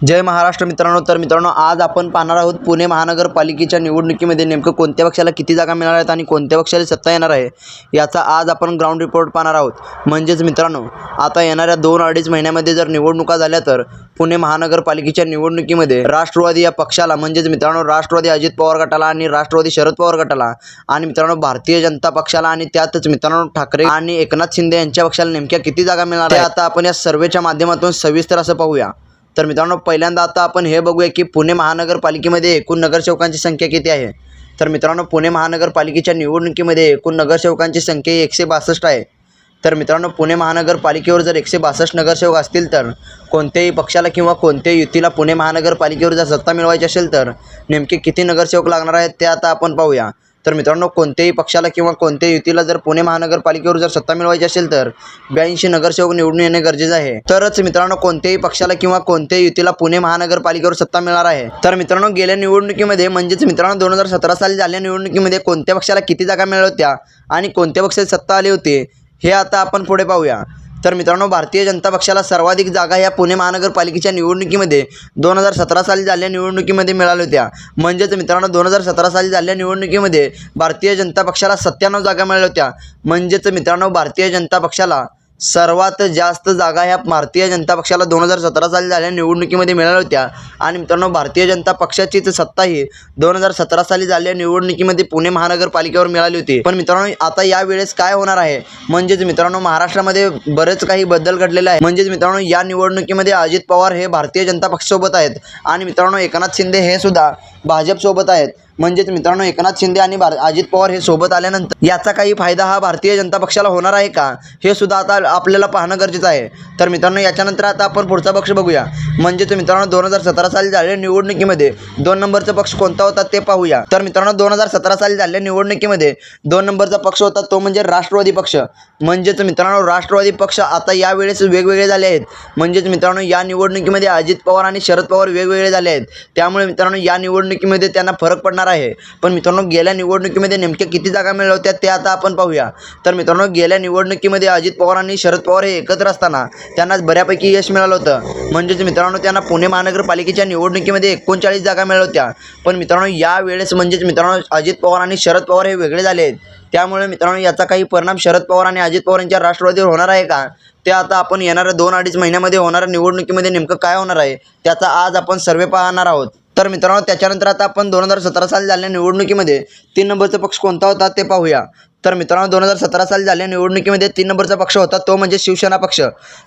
जय महाराष्ट्र मित्रांनो. तर मित्रांनो आज आपण पाहणार आहोत पुणे महानगरपालिकेच्या निवडणुकीमध्ये नेमकं कोणत्या पक्षाला किती जागा मिळणार आहेत आणि कोणत्या पक्षाला सत्ता येणार आहे याचा आज आपण ग्राउंड रिपोर्ट पाहणार आहोत. म्हणजेच मित्रांनो आता येणाऱ्या दोन अडीच महिन्यामध्ये जर निवडणुका झाल्या तर पुणे महानगरपालिकेच्या निवडणुकीमध्ये राष्ट्रवादी या पक्षाला म्हणजेच मित्रांनो राष्ट्रवादी अजित पवार गटाला आणि राष्ट्रवादी शरद पवार गटाला आणि मित्रांनो भारतीय जनता पक्षाला आणि त्यातच मित्रांनो ठाकरे आणि एकनाथ शिंदे यांच्या पक्षाला नेमक्या किती जागा मिळणार आहे आता आपण या सर्वेच्या माध्यमातून सविस्तर असं पाहूया. तर मित्रांनो पहिल्यांदा आता आपण हे बघूया की पुणे महानगरपालिकेमध्ये एकूण नगरसेवकांची संख्या किती आहे? तर मित्रांनो पुणे महानगरपालिकेच्या निवडणुकीमध्ये एकूण नगरसेवकांची संख्या एकशे बासष्ट आहे. तर मित्रांनो पुणे महानगरपालिकेवर जर एकशे बासष्ट नगरसेवक असतील तर कोणत्याही पक्षाला किंवा कोणत्याही युतीला पुणे महानगरपालिकेवर जर सत्ता मिळवायची असेल तर नेमके किती नगरसेवक लागणार आहेत ते आता आपण पाहूया. तर मित्रांनो कोणत्याही पक्षाला किंवा कोणत्याही युतीला जर पुणे महानगरपालिकेवर जर सत्ता मिळवायची असेल तर ब्याऐंशी नगरसेवक निवडून येणे गरजेचं आहे. तरच मित्रांनो कोणत्याही पक्षाला किंवा कोणत्याही युतीला पुणे महानगरपालिकेवर सत्ता मिळणार आहे. तर मित्रांनो गेल्या निवडणुकीमध्ये म्हणजेच मित्रांनो दोन हजार सतरा साली झालेल्या निवडणुकीमध्ये कोणत्या पक्षाला किती जागा मिळाल्या होत्या आणि कोणत्या पक्षाची सत्ता आली होती हे आता आपण पुढे पाहूया. तर मित्रांनो भारतीय जनता पक्षाला सर्वाधिक जागा या पुणे महानगरपालिकेच्या निवडणुकीमध्ये दोन हजार सतरा साली झालेल्या निवडणुकीमध्ये मिळाल्या होत्या. म्हणजेच मित्रांनो दोन हजार सतरा साली झालेल्या निवडणुकीमध्ये भारतीय जनता पक्षाला सत्त्याण्णव जागा मिळाल्या होत्या. म्हणजेच मित्रांनो भारतीय जनता पक्षाला सर्वात जास्त जागा ह्या भारतीय जनता पक्षाला दोन हजार सतरा साली झालेल्या निवडणुकीमध्ये मिळाल्या होत्या. आणि मित्रांनो भारतीय जनता पक्षाचीच सत्ता ही दोन हजार सतरा साली झालेल्या निवडणुकीमध्ये पुणे महानगरपालिकेवर मिळाली होती. पण मित्रांनो आता यावेळेस काय होणार आहे? म्हणजेच मित्रांनो महाराष्ट्रामध्ये बरेच काही बदल घडलेले आहे म्हणजेच मित्रांनो या निवडणुकीमध्ये अजित पवार हे भारतीय जनता पक्षासोबत आहेत. आणि मित्रांनो एकनाथ शिंदे हे सुद्धा भाजपसोबत आहेत. म्हणजेच मित्रांनो एकनाथ शिंदे आणि भार अजित पवार हे सोबत आल्यानंतर याचा काही फायदा हा भारतीय जनता पक्षाला होणार आहे का? हे सुद्धा आता आपल्याला पाहणं गरजेचं आहे. तर मित्रांनो याच्यानंतर आता आपण पुढचा पक्ष बघूया. म्हणजेच मित्रांनो दोन हजार सतरा साली झालेल्या निवडणुकीमध्ये दोन नंबरचा पक्ष कोणता होता ते पाहूया. तर मित्रांनो दोन हजार सतरा साली झालेल्या निवडणुकीमध्ये दोन नंबरचा पक्ष होता तो म्हणजे राष्ट्रवादी पक्ष. म्हणजेच मित्रांनो राष्ट्रवादी पक्ष आता यावेळेस वेगवेगळे झाले आहेत. म्हणजेच मित्रांनो या निवडणुकीमध्ये अजित पवार आणि शरद पवार वेगवेगळे झाले आहेत. त्यामुळे मित्रांनो या निवडणुकीमध्ये त्यांना फरक पडणार आहे. पण मित्रांनो गेल्या निवडणुकीमध्ये नेमक्या किती जागा मिळवत्या होत्या ते आता आपण पाहूया. तर मित्रांनो गेल्या निवडणुकीमध्ये अजित पवार आणि शरद पवार हे एकत्र असताना त्यांना बऱ्यापैकी यश मिळालं होतं. म्हणजेच मित्रांनो त्यांना पुणे महानगरपालिकेच्या निवडणुकीमध्ये एकोणचाळीस जागा मिळाल्या होत्या. पण मित्रांनो यावेळेस म्हणजेच मित्रांनो अजित पवार आणि शरद पवार हे वेगळे झाले आहेत. त्यामुळे मित्रांनो याचा काही परिणाम शरद पवार आणि अजित पवार यांच्या राष्ट्रवादीवर होणार आहे का? ते आता आपण येणाऱ्या दोन अडीच महिन्यामध्ये होणाऱ्या निवडणुकीमध्ये नेमकं काय होणार आहे? त्याचा आज आपण सर्वे पाहणार आहोत. तर मित्रांनो त्याच्यानंतर आता आपण दोन हजार सतरा साली झालेल्या निवडणुकीमध्ये तीन नंबरचा पक्ष कोणता होता ते पाहूया. तर मित्रांनो दोन हजार सतरा साली झालेल्या निवडणुकीमध्ये तीन नंबरचा पक्ष होता तो म्हणजे शिवसेना पक्ष.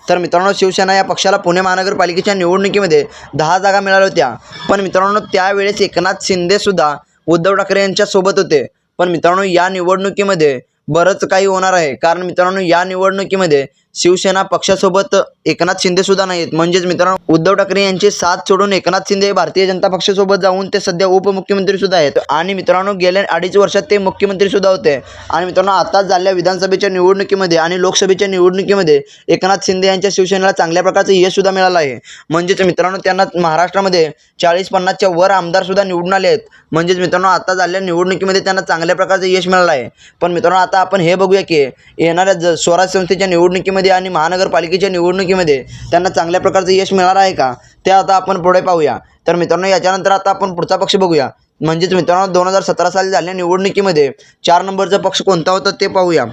तर मित्रांनो शिवसेना या पक्षाला पुणे महानगरपालिकेच्या निवडणुकीमध्ये दहा जागा मिळाल्या होत्या. पण मित्रांनो त्यावेळेस एकनाथ शिंदेसुद्धा उद्धव ठाकरे यांच्यासोबत होते. पण मित्रांनो या निवडणुकीमध्ये बरंच काही होणार आहे. कारण मित्रांनो या निवडणुकीमध्ये शिवसेना पक्षासोबत एकनाथ शिंदे सुद्धा नाहीत. म्हणजेच मित्रांनो उद्धव ठाकरे यांचे साथ सोडून एकनाथ शिंदे हे भारतीय जनता पक्षासोबत जाऊन ते सध्या उपमुख्यमंत्री सुद्धा आहेत. आणि मित्रांनो गेल्या अडीच वर्षात ते मुख्यमंत्री सुद्धा होते. आणि मित्रांनो आताच झालेल्या विधानसभेच्या निवडणुकीमध्ये आणि लोकसभेच्या निवडणुकीमध्ये एकनाथ शिंदे यांच्या शिवसेनेला चांगल्या प्रकारचं यश सुद्धा मिळालं आहे. म्हणजेच मित्रांनो त्यांना महाराष्ट्रामध्ये चाळीस पन्नासच्या वर आमदार सुद्धा निवडून आले आहेत. म्हणजेच मित्रांनो आता झालेल्या निवडणुकीमध्ये त्यांना चांगल्या प्रकारचं यश मिळालं आहे. पण मित्रांनो आता आपण हे बघूया की येणाऱ्या ज स्वराज संस्थेच्या निवडणुकीमध्ये आणि महानगरपालिकेच्या निवडणुकीमध्ये त्यांना चांगल्या प्रकारचं यश मिळणार आहे का? ते आता आपण पुढे पाहूया. तर मित्रांनो याच्यानंतर आता आपण पुढचा पक्ष बघूया. म्हणजेच मित्रांनो दोन हजार सतरा साली झालेल्या निवडणुकीमध्ये चार नंबरचा पक्ष कोणता होता ते पाहूया.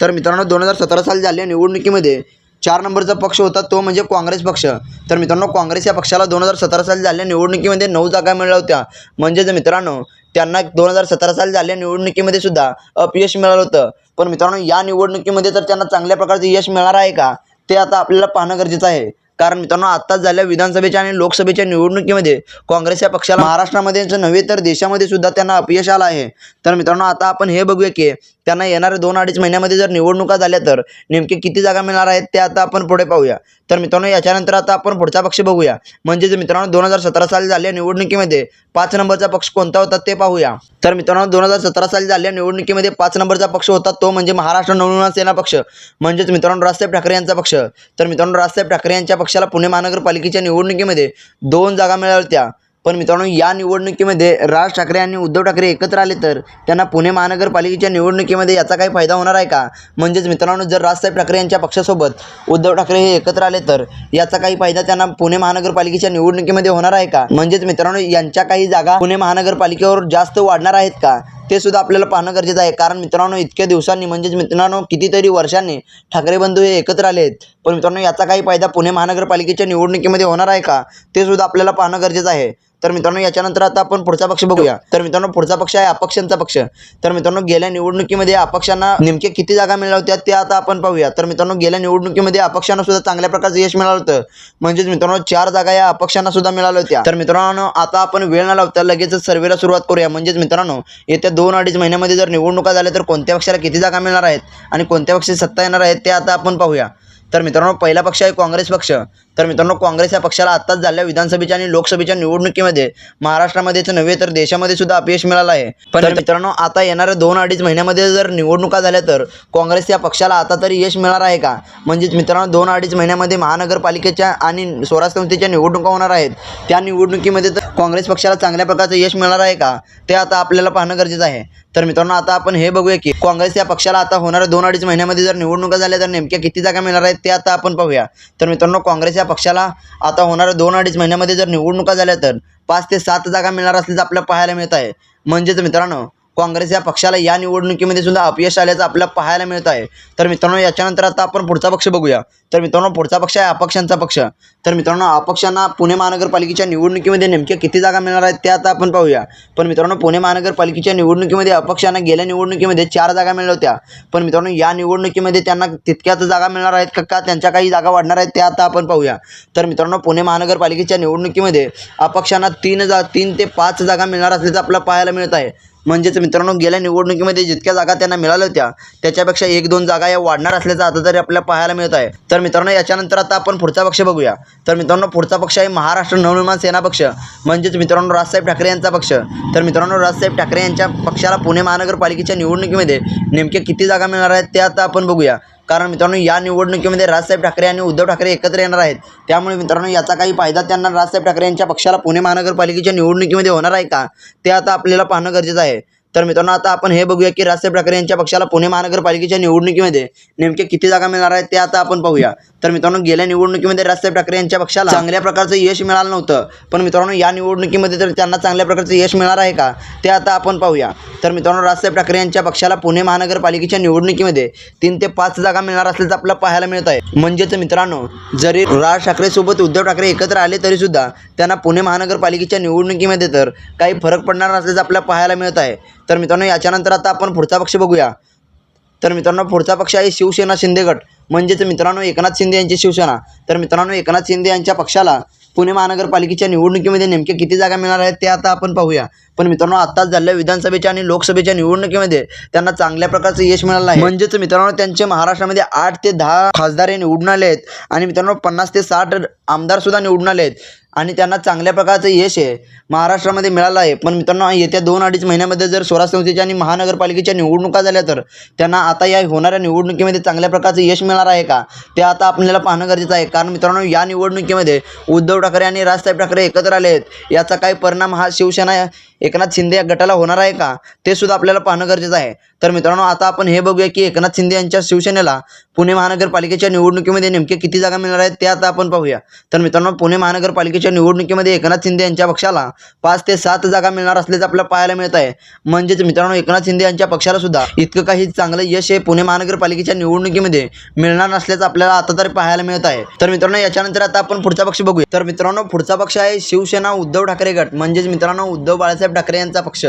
तर मित्रांनो दोन हजार सतरा साली झालेल्या निवडणुकीमध्ये चार नंबरचा पक्ष होता तो म्हणजे काँग्रेस पक्ष. तर मित्रांनो काँग्रेस या पक्षाला दोन हजार सतरा साली झालेल्या निवडणुकीमध्ये नऊ जागा मिळाल्या होत्या. म्हणजेच मित्रांनो त्यांना दोन हजार सतरा साली झालेल्या निवडणुकीमध्ये सुद्धा अपयश मिळालं होतं. पण मित्रांनो या निवडणुकीमध्ये तर त्यांना चांगल्या प्रकारचं यश मिळणार आहे का? ते आता आपल्याला पाहणं गरजेचं आहे. कारण मित्रांनो आत्ताच झाल्या विधानसभेच्या आणि लोकसभेच्या निवडणुकीमध्ये काँग्रेस या पक्षाला महाराष्ट्रामध्येच नव्हे तर देशामध्ये सुद्धा त्यांना अपयश आलं आहे. तर मित्रांनो आता आपण हे बघूया की त्यांना येणाऱ्या दोन अडीच महिन्यामध्ये जर निवडणुका झाल्या तर नेमके किती जागा मिळणार आहेत ते आता आपण पुढे पाहूया. तर मित्रांनो याच्यानंतर आता आपण पुढचा पक्ष बघूया. म्हणजेच मित्रांनो दोन हजार सतरा साली झालेल्या निवडणुकीमध्ये पाच नंबरचा पक्ष कोणता होता ते पाहूया. तर मित्रांनो दोन हजार सतरा साली झालेल्या निवडणुकीमध्ये पाच नंबरचा पक्ष होता तो म्हणजे महाराष्ट्र नवनिर्माण सेना पक्ष. म्हणजेच मित्रांनो राजसाहेब ठाकरे यांचा पक्ष. तर मित्रांनो राजसाहेब ठाकरे यांच्या पक्षाला पुणे महानगरपालिकेच्या निवडणुकीमध्ये दोन जागा मिळाल्या होत्या. पण मित्रांनो या निवडणुकीमध्ये राज ठाकरे आणि उद्धव ठाकरे एकत्र आले तर त्यांना पुणे महानगरपालिकेच्या निवडणुकीमध्ये याचा काही फायदा होणार आहे का? म्हणजेच मित्रांनो जर राजसाहेब ठाकरे यांच्या पक्षासोबत उद्धव ठाकरे हे एकत्र आले तर याचा काही फायदा त्यांना पुणे महानगरपालिकेच्या निवडणुकीमध्ये होणार आहे का? म्हणजेच मित्रांनो यांच्या काही जागा पुणे महानगरपालिकेवर जास्त वाढणार आहेत का? ते सुद्धा आपल्याला पाहणं गरजेचं आहे. कारण मित्रांनो इतक्या दिवसांनी म्हणजेच मित्रांनो कितीतरी वर्षांनी ठाकरे बंधू हे एकत्र आले आहेत पण मित्रांनो याचा काही फायदा पुणे महानगरपालिकेच्या निवडणुकीमध्ये होणार आहे का? ते सुद्धा आपल्याला पाहणं गरजेचं आहे. तर मित्रांनो याच्यानंतर आता आपण पुढचा पक्ष बघूया. तर मित्रांनो पुढचा पक्ष आहे अपक्षांचा पक्ष. तर मित्रांनो गेल्या निवडणुकीमध्ये अपक्षांना नेमके किती जागा मिळाल्या होत्या ते आता आपण पाहूया. तर मित्रांनो गेल्या निवडणुकीमध्ये अपक्षांना सुद्धा चांगल्या प्रकारचं यश मिळालं होतं. म्हणजेच मित्रांनो चार जागा या अपक्षांना सुद्धा मिळाल्या होत्या. तर मित्रांनो आता आपण वेळ न लावता लगेचच सर्वेला सुरुवात करूया. म्हणजेच मित्रांनो येत्या दोन अडीच महिन्यामध्ये जर निवडणुका झाल्या तर कोणत्या पक्षाला किती जागा मिळणार आहेत आणि कोणत्या पक्षाची सत्ता येणार आहेत ते आता आपण पाहूया. तर मित्रांनो पहिला पक्ष आहे काँग्रेस पक्ष. तर मित्रांनो काँग्रेस या पक्षाला आत्ताच झालेल्या विधानसभेच्या आणि लोकसभेच्या निवडणुकीमध्ये. महाराष्ट्रामध्येच नव्हे तर देशामध्ये सुद्धा अपयश मिळालं आहे. पण तर मित्रांनो आता येणाऱ्या दोन अडीच महिन्यामध्ये जर निवडणुका झाल्या तर काँग्रेस या पक्षाला आता तरी यश मिळणार आहे का? म्हणजेच मित्रांनो दोन अडीच महिन्यामध्ये महानगरपालिकेच्या आणि स्वराज संस्थेच्या निवडणुका होणार आहेत. त्या निवडणुकीमध्ये तर काँग्रेस पक्षाला चांगल्या प्रकारचं यश मिळणार आहे का? ते आता आपल्याला पाहणं गरजेचं आहे. तर मित्रांनो आता आपण हे बघूया की काँग्रेस या पक्षाला आता होणाऱ्या दोन अडीच महिन्यामध्ये जर निवडणुका झाल्या तर नेमक्या किती जागा मिळणार आहेत ते आता आपण पाहूया. तर मित्रांनो काँग्रेस या पक्षाला आता होणाऱ्या दोन अडीच महिन्यामध्ये जर निवडणुका झाल्या तर पाच ते सात जागा मिळणार असल्याचं आपल्याला पाहायला मिळत आहे. म्हणजेच मित्रांनो काँग्रेस या पक्षाला या निवडणुकीमध्ये सुद्धा अपयश आल्याचं आपल्याला पाहायला मिळत आहे. तर मित्रांनो याच्यानंतर आता आपण पुढचा पक्ष बघूया. तर मित्रांनो पुढचा पक्ष आहे अपक्षांचा पक्ष. तर मित्रांनो अपक्षांना पुणे महानगरपालिकेच्या निवडणुकीमध्ये नेमक्या किती जागा मिळणार आहेत ते आता आपण पाहूया. पण मित्रांनो पुणे महानगरपालिकेच्या निवडणुकीमध्ये अपक्षांना गेल्या निवडणुकीमध्ये चार जागा मिळाल्या होत्या. पण मित्रांनो या निवडणुकीमध्ये त्यांना तितक्याच जागा मिळणार आहेत का का त्यांच्या काही जागा वाढणार आहेत ते आता आपण पाहूया. तर मित्रांनो पुणे महानगरपालिकेच्या निवडणुकीमध्ये अपक्षांना तीन जा तीन ते पाच जागा मिळणार असल्याचं आपल्याला पाहायला मिळत आहे. म्हणजेच मित्रांनो गेल्या निवडणुकीमध्ये जितक्या जागा त्यांना मिळाल्या होत्या त्याच्यापेक्षा एक दोन जागा या वाढणार असल्याचं आता तरी आपल्याला पाहायला मिळत आहे. तर मित्रांनो याच्यानंतर आता आपण पुढचा पक्ष बघूया. तर मित्रांनो पुढचा पक्ष आहे महाराष्ट्र नवनिर्माण सेना पक्ष. म्हणजेच मित्रांनो राजसाहेब ठाकरे यांचा पक्ष. तर मित्रांनो राजसाहेब ठाकरे यांच्या पक्षाला पुणे महानगरपालिकेच्या निवडणुकीमध्ये नेमक्या किती जागा मिळणार आहेत ते आता आपण बघूया. कारण मित्रांनो या निवडणुकीमध्ये राजसाहेब ठाकरे आणि उद्धव ठाकरे एकत्र येणार आहेत. त्यामुळे मित्रांनो याचा काही फायदा त्यांना राजसाहेब ठाकरे यांच्या पक्षाला पुणे महानगरपालिकेच्या निवडणुकीमध्ये होणार आहे का? ते आता आपल्याला पाहणं गरजेचं आहे. तर मित्रांनो आता आपण हे बघूया की राज ठाकरे यांच्या पक्षाला पुणे महानगरपालिकेच्या निवडणुकीमध्ये नेमके किती जागा मिळणार आहेत ते आता आपण पाहूया. तर मित्रांनो गेल्या निवडणुकीमध्ये राजसाहेब ठाकरे यांच्या पक्षाला चांगल्या प्रकारचं यश मिळालं नव्हतं. पण मित्रांनो या निवडणुकीमध्ये तर त्यांना चांगल्या प्रकारचं यश मिळणार आहे का ते आता आपण पाहूया. तर मित्रांनो राजसाहेब ठाकरे यांच्या पक्षाला पुणे महानगरपालिकेच्या निवडणुकीमध्ये तीन ते पाच जागा मिळणार असल्याचं आपल्याला पाहायला मिळत आहे. म्हणजेच मित्रांनो जरी राज ठाकरेसोबत उद्धव ठाकरे एकत्र आले तरी सुद्धा त्यांना पुणे महानगरपालिकेच्या निवडणुकीमध्ये तर काही फरक पडणार नसल्याचं आपल्याला पाहायला मिळत आहे. तर मित्रांनो याच्यानंतर आता आपण पुढचा पक्ष बघूया. तर मित्रांनो पुढचा पक्ष आहे शिवसेना शिंदे गट. म्हणजेच मित्रांनो एकनाथ शिंदे यांची शिवसेना. तर मित्रांनो एकनाथ शिंदे यांच्या पक्षाला पुणे महानगरपालिकेच्या निवडणुकीमध्ये नेमके किती जागा मिळणार आहेत ते आता आपण पाहूया. पण मित्रांनो आत्ताच झालेल्या विधानसभेच्या आणि लोकसभेच्या निवडणुकीमध्ये त्यांना चांगल्या प्रकारचं यश मिळालं आहे. म्हणजेच मित्रांनो त्यांचे महाराष्ट्रामध्ये आठ ते दहा खासदार हे निवडून आले आहेत आणि मित्रांनो पन्नास ते साठ आमदार सुद्धा निवडून आले आहेत आणि त्यांना चांगल्या प्रकारचं यश आहे महाराष्ट्रामध्ये मिळालं आहे. पण मित्रांनो येत्या दोन अडीच महिन्यामध्ये जर स्वराज संस्थेच्या आणि महानगरपालिकेच्या निवडणुका झाल्या तर त्यांना आता या होणाऱ्या निवडणुकीमध्ये चांगल्या प्रकारचं यश मिळणार आहे का? ते आता आपल्याला पाहणं गरजेचं आहे. कारण मित्रांनो या निवडणुकीमध्ये उद्धव ठाकरे आणि राजसाहेब ठाकरे एकत्र आले आहेत. याचा काही परिणाम हा शिवसेना एकनाथ शिंदे या गटाला होणार आहे का? ते सुद्धा आपल्याला पाहणं गरजेचं आहे. तर मित्रांनो आता आपण हे बघूया की एकनाथ शिंदे यांच्या शिवसेनेला पुणे महानगरपालिकेच्या निवडणुकीमध्ये नेमके किती जागा मिळणार आहेत ते आता आपण पाहूया. तर मित्रांनो पुणे महानगरपालिकेच्या निवडणुकीमध्ये एकनाथ शिंदे यांच्या पक्षाला पाच ते सात जागा मिळणार असल्याचं आपल्याला पाहायला मिळत आहे म्हणजेच मित्रांनो एकनाथ शिंदे यांच्या पक्षाला सुद्धा इतकं काही चांगलं यश हे पुणे महानगरपालिकेच्या निवडणुकीमध्ये मिळणार नसल्याचं आपल्याला आता तरी पाहायला मिळत आहे तर मित्रांनो याच्यानंतर आता आपण पुढचा पक्ष बघूया. तर मित्रांनो पुढचा पक्ष आहे शिवसेना उद्धव ठाकरे गट. म्हणजेच मित्रांनो उद्धव बाळासाहेब ठाकरे यांचा पक्ष.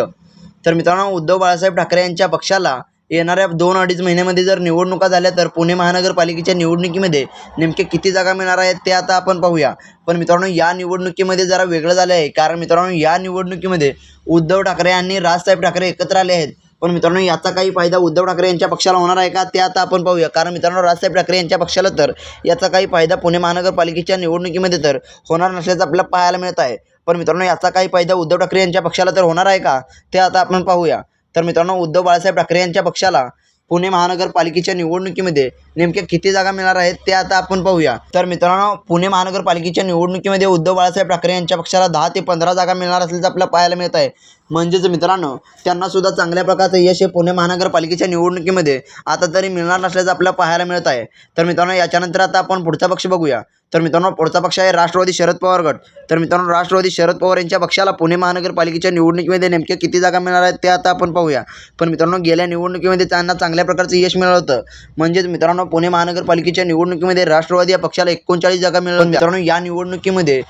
तर मित्रांनो उद्धव बाळासाहेब ठाकरे यांच्या पक्षाला येणाऱ्या दोन अडीच महिन्यामध्ये जर निवडणुका झाल्या तर पुणे महानगरपालिकेच्या निवडणुकीमध्ये नेमके किती जागा मिळणार आहेत ते आता आपण पाहूया. पण मित्रांनो या निवडणुकीमध्ये जरा वेगळं झालं आहे. कारण मित्रांनो या निवडणुकीमध्ये उद्धव ठाकरे आणि राजसाहेब ठाकरे एकत्र आले आहेत. पण मित्रांनो याचा काही फायदा उद्धव ठाकरे यांच्या पक्षाला होणार आहे का ते आता आपण पाहूया. कारण मित्रांनो राजसाहेब ठाकरे यांच्या पक्षाला तर याचा काही फायदा पुणे महानगरपालिकेच्या निवडणुकीमध्ये तर होणार नसल्याचं आपल्याला पाहायला मिळत आहे. पण मित्रांनो याचा काही फायदा उद्धव ठाकरे यांच्या पक्षाला तर होणार आहे का? ते आता आपण पाहूया. तर मित्रांनो उद्धव बाळासाहेब ठाकरे यांच्या पक्षाला पुणे महानगरपालिकेच्या निवडणुकीमध्ये नेमक्या किती जागा मिळणार आहेत ते आता आपण पाहूया. तर मित्रांनो पुणे महानगरपालिकेच्या निवडणुकीमध्ये उद्धव बाळासाहेब ठाकरे यांच्या पक्षाला दहा ते पंधरा जागा मिळणार असल्याचं आपल्याला पाहायला मिळत आहे. म्हणजेच मित्रांनो त्यांना सुद्धा चांगल्या प्रकारचं यश हे पुणे महानगरपालिकेच्या निवडणुकीमध्ये आता तरी मिळणार नसल्याचं आपल्याला पाहायला मिळत आहे. तर मित्रांनो याच्यानंतर आता आपण पुढचा पक्ष बघूया. तर मित्रांनो पुढचा पक्ष आहे राष्ट्रवादी शरद पवार गट. तर मित्रांनो राष्ट्रवादी शरद पवार यांच्या पक्षाला पुणे महानगरपालिकेच्या निवडणुकीमध्ये नेमक्या किती जागा मिळणार आहेत ते आता आपण पाहूया. पण मित्रांनो गेल्या निवडणुकीमध्ये त्यांना चांगल्या प्रकारचं यश मिळालं होतं. म्हणजेच मित्रांनो पुणे महानगरपालिकेच्या निवडणुकीमध्ये राष्ट्रवादी या पक्षाला एकोणचाळीस जागा मिळाल्या. मित्रांनो या निवडणुकीमध्ये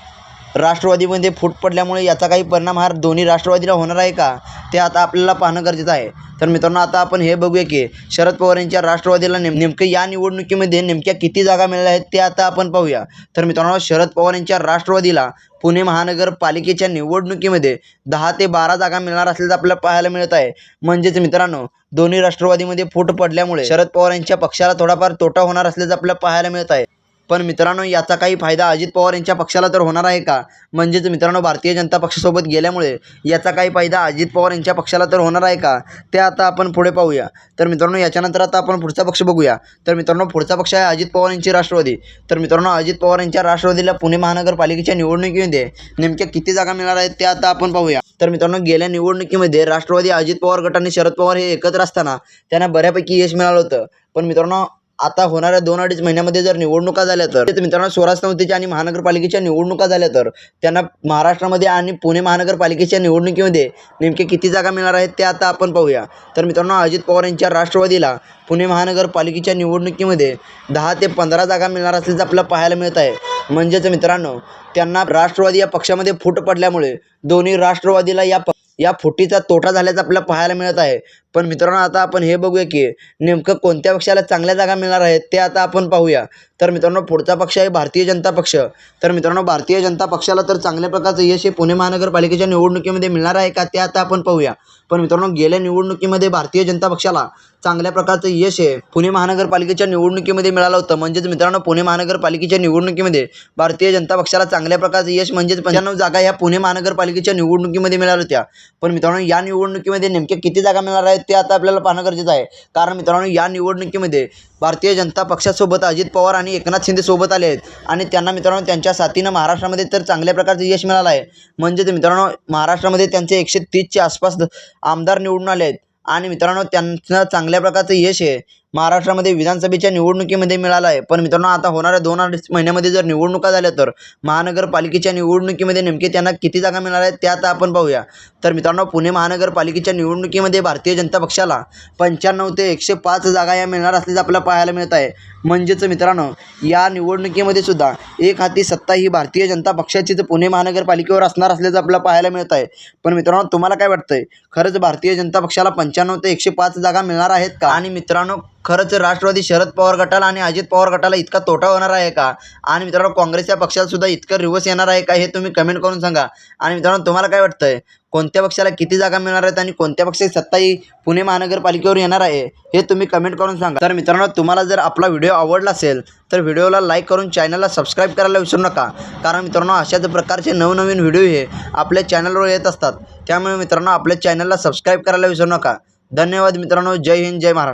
राष्ट्रवादीमध्ये फूट पडल्यामुळे याचा काही परिणाम हा दोन्ही राष्ट्रवादीला होणार आहे का? ते आता आपल्याला पाहणं गरजेचं आहे. तर मित्रांनो आता आपण हे बघूया की शरद पवार यांच्या राष्ट्रवादीला नेम नेमकं या निवडणुकीमध्ये नेमक्या किती जागा मिळाल्या आहेत ते आता आपण पाहूया. तर मित्रांनो शरद पवार यांच्या राष्ट्रवादीला पुणे महानगरपालिकेच्या निवडणुकीमध्ये दहा ते बारा जागा मिळणार असल्याचं आपल्याला पाहायला मिळत आहे. म्हणजेच मित्रांनो दोन्ही राष्ट्रवादीमध्ये फूट पडल्यामुळे शरद पवार यांच्या पक्षाला थोडाफार तोटा होणार असल्याचं आपल्याला पाहायला मिळत आहे. पण मित्रांनो याचा काही फायदा अजित पवार यांच्या पक्षाला तर होणार आहे का? म्हणजेच मित्रांनो भारतीय जनता पक्षासोबत गेल्यामुळे याचा काही फायदा अजित पवार यांच्या पक्षाला तर होणार आहे का? ते आता आपण पुढे पाहूया. तर मित्रांनो याच्यानंतर आता आपण पुढचा पक्ष बघूया. तर मित्रांनो पुढचा पक्ष आहे अजित पवार यांची राष्ट्रवादी. तर मित्रांनो अजित पवार यांच्या राष्ट्रवादीला पुणे महानगरपालिकेच्या निवडणुकीमध्ये नेमक्या किती जागा मिळणार आहेत ते आता आपण पाहूया. तर मित्रांनो गेल्या निवडणुकीमध्ये राष्ट्रवादी अजित पवार गट आणि शरद पवार हे एकत्र असताना त्यांना बऱ्यापैकी यश मिळालं होतं. पण मित्रांनो आता होणाऱ्या दोन अडीच महिन्यामध्ये जर निवडणुका झाल्या तर मित्रांनो स्वराज संस्थेच्या आणि महानगरपालिकेच्या निवडणुका झाल्या तर त्यांना महाराष्ट्रामध्ये आणि पुणे महानगरपालिकेच्या निवडणुकीमध्ये नेमके किती जागा मिळणार आहेत ते आता आपण पाहूया. तर मित्रांनो अजित पवार यांच्या राष्ट्रवादीला पुणे महानगरपालिकेच्या निवडणुकीमध्ये दहा ते पंधरा जागा मिळणार असल्याचं आपल्याला पाहायला मिळत आहे. म्हणजेच मित्रांनो त्यांना राष्ट्रवादी या पक्षामध्ये फूट पडल्यामुळे दोन्ही राष्ट्रवादीला या या फुटीचा तोटा झाल्याचं आपल्याला पाहायला मिळत आहे. पण मित्रांनो आता आपण हे बघूया की नेमकं कोणत्या पक्षाला चांगल्या जागा मिळणार आहेत ते आता आपण पाहूया. तर मित्रांनो पुढचा पक्ष आहे भारतीय जनता पक्ष. तर मित्रांनो भारतीय जनता पक्षाला तर चांगल्या प्रकारचं यश हे पुणे महानगरपालिकेच्या निवडणुकीमध्ये मिळणार आहे का ते आता आपण पाहूया. पण मित्रांनो गेल्या निवडणुकीमध्ये भारतीय जनता पक्षाला चांगल्या प्रकारचं यश हे पुणे महानगरपालिकेच्या निवडणुकीमध्ये मिळालं होतं. म्हणजेच मित्रांनो पुणे महानगरपालिकेच्या निवडणुकीमध्ये भारतीय जनता पक्षाला चांगल्या प्रकारचं यश म्हणजेच पंच्याण्णव जागा ह्या पुणे महानगरपालिकेच्या निवडणुकीमध्ये मिळाल्या होत्या. पण मित्रांनो या निवडणुकीमध्ये नेमक्या किती जागा मिळणार आहेत ते आता आपल्याला पाहणं गरजेचं आहे. कारण मित्रांनो या निवडणुकीमध्ये भारतीय जनता पक्षासोबत अजित पवार आणि एकनाथ शिंदे सोबत आले आहेत. आणि त्यांना मित्रांनो त्यांच्या साथीनं महाराष्ट्रामध्ये तर चांगल्या प्रकारचं यश मिळालं आहे. म्हणजेच मित्रांनो महाराष्ट्रामध्ये त्यांचे एकशे तीसच्या आसपास आमदार निवडून आले आहेत. आणि मित्रांनो त्यांचं चांगल्या प्रकारचं यश आहे. महाराष्ट्रामध्ये विधानसभेच्या निवडणुकीमध्ये मिळालं आहे. पण मित्रांनो आता होणाऱ्या दोन अडीच महिन्यामध्ये जर निवडणुका झाल्या तर महानगरपालिकेच्या निवडणुकीमध्ये नेमके त्यांना किती जागा मिळणार आहेत त्या आता आपण पाहूया. तर मित्रांनो पुणे महानगरपालिकेच्या निवडणुकीमध्ये भारतीय जनता पक्षाला पंच्याण्णव ते एकशे पाच जागा या मिळणार असल्याचं आपल्याला पाहायला मिळत आहे. म्हणजेच मित्रांनो या निवडणुकीमध्ये सुद्धा एक हाती सत्ता ही भारतीय जनता पक्षाचीच पुणे महानगरपालिकेवर असणार असल्याचं आपल्याला पाहायला मिळत आहे. पण मित्रांनो तुम्हाला काय वाटतंय? खरंच भारतीय जनता पक्षाला पंच्याण्णव ते एकशे पाच जागा मिळणार आहेत का? आणि मित्रांनो खरंच राष्ट्रवादी शरद पवार गटाला आणि अजित पवार गटाला इतका तोटा होणार आहे का? आणि मित्रांनो काँग्रेस या पक्षाला सुद्धा इतकं रिवर्स येणार आहे का हे तुम्ही कमेंट करून सांगा. आणि मित्रांनो तुम्हाला काय वाटतंय? कोणत्या पक्षाला किती जागा मिळणार आहेत आणि कोणत्या पक्षाची सत्ता ही पुणे महानगरपालिकेवर येणार आहे हे तुम्ही कमेंट करून सांगा. तर मित्रांनो तुम्हाला जर आपला व्हिडिओ आवडला असेल तर व्हिडिओला लाईक करून चॅनलला सबस्क्राईब करायला विसरू नका. कारण मित्रांनो अशाच प्रकारचे नवनवीन व्हिडिओ हे आपल्या चॅनलवर येत असतात. त्यामुळे मित्रांनो आपल्या चॅनलला सबस्क्राईब करायला विसरू नका. धन्यवाद मित्रांनो. जय हिंद जय महाराष्ट्र.